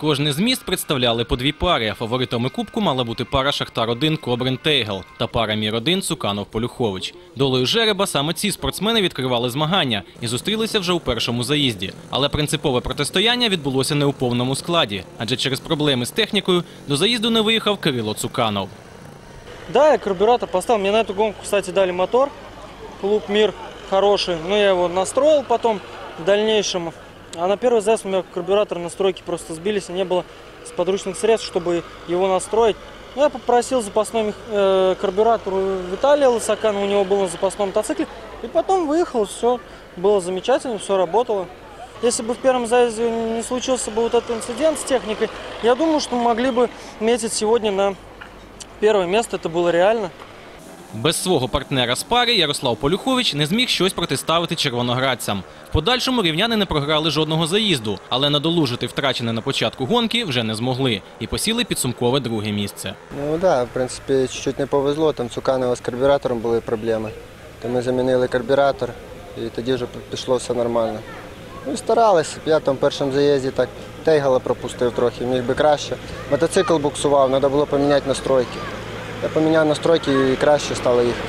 Кожне з міст представляли по дві пари. Фаворитами кубку мала бути пара Шахтар-1 Кобрин Тейгел та пара Мір-1 Цуканов Полюхович. Долею жереба саме ці спортсмени відкривали змагання і зустрілися вже у першому заїзді. Але принципове протистояння відбулося не у повному складі, адже через проблеми з технікою до заїзду не виїхав Кирило Цуканов. Да, я карбюратор поставил. Мне на эту гонку, кстати, дали мотор. Клуб Мир хороший. Но я его настроил потом в дальнейшем. А на первый заезд у меня карбюратор настройки просто сбились. И не было подручных средств, чтобы его настроить. Ну, я попросил запасной э, карбюратор у Виталия Лысакана. У него был на запасном мотоцикле. И потом выехал. Все было замечательно, все работало. Если бы в первом заезде не случился бы вот этот инцидент с техникой, я думаю, что мы могли бы метить сегодня на первое место. Это было реально. Без свого партнера з пари Ярослав Полюхович не зміг щось протиставити червоноградцям. В подальшому рівняни не програли жодного заїзду, але надолужити втрачене на початку гонки вже не змогли і посіли підсумкове друге місце. Ну так, да, в принципі, чуть-чуть не повезло, там Цуканова з карбюратором були проблеми. То ми замінили карбюратор і тоді вже пішло все нормально. Ну і старалися. Я там в першому заїзді так тейгала пропустив трохи, міг би краще. Мотоцикл буксував, треба було поміняти настройки. Я поміняв настройки і краще стало їхати.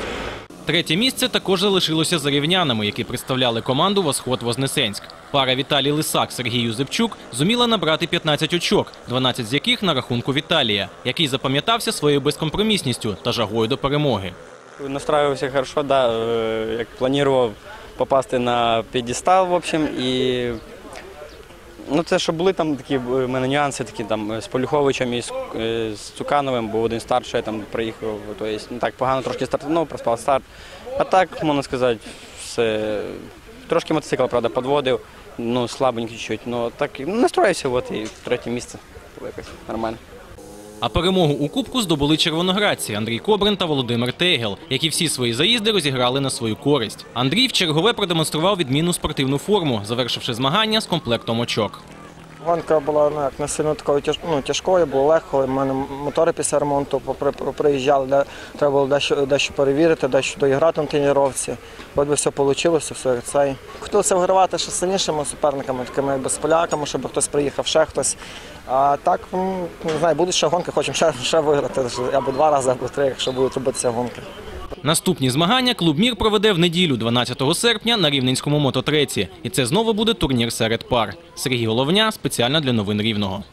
Третє місце також залишилося за рівнянами, які представляли команду Восход Вознесенськ. Пара Віталій Лисак Сергій Юзепчук зуміла набрати 15 очок, 12 з яких на рахунку Віталія, який запам'ятався своєю безкомпромісністю та жагою до перемоги. Настраивался хорошо, да, е, як планував попасти на п'єдестал, в общем, і ну, це що були там такі в мене нюанси, такі там з Полюховичем і з, е, з Цукановим, був один старший, я там приїхав, то є, ну, так погано трошки стартував, проспав старт. А так, можна сказати, все. Трошки мотоцикл, правда, підводив, ну, слабенький чуть, ну так ну, настроївся, от, і третє місце якось нормально. А перемогу у кубку здобули червоноградці Андрій Кобрин та Володимир Тегел, які всі свої заїзди розіграли на свою користь. Андрій в чергове продемонстрував відмінну спортивну форму, завершивши змагання з комплектом очок. Гонка була ну, як не сильно такою тяж, ну, тяжкою, було легко. У мене мотори після ремонту приїжджали, де треба було дещо, дещо перевірити, дещо доіграти на тренувці. От би все вийшло, все як цей. Хотілося вигравати ще сильнішими суперниками, такими без поляками, щоб хтось приїхав, ще хтось. А так, м, не знаю, будуть ще гонки, хочемо ще, ще виграти, або два рази, або три, якщо будуть робитися гонки. Наступні змагання клуб Мір проведе в неділю, 12 серпня, на Рівненському мототреці. І це знову буде турнір серед пар. Сергій Головня спеціально для новин Рівного.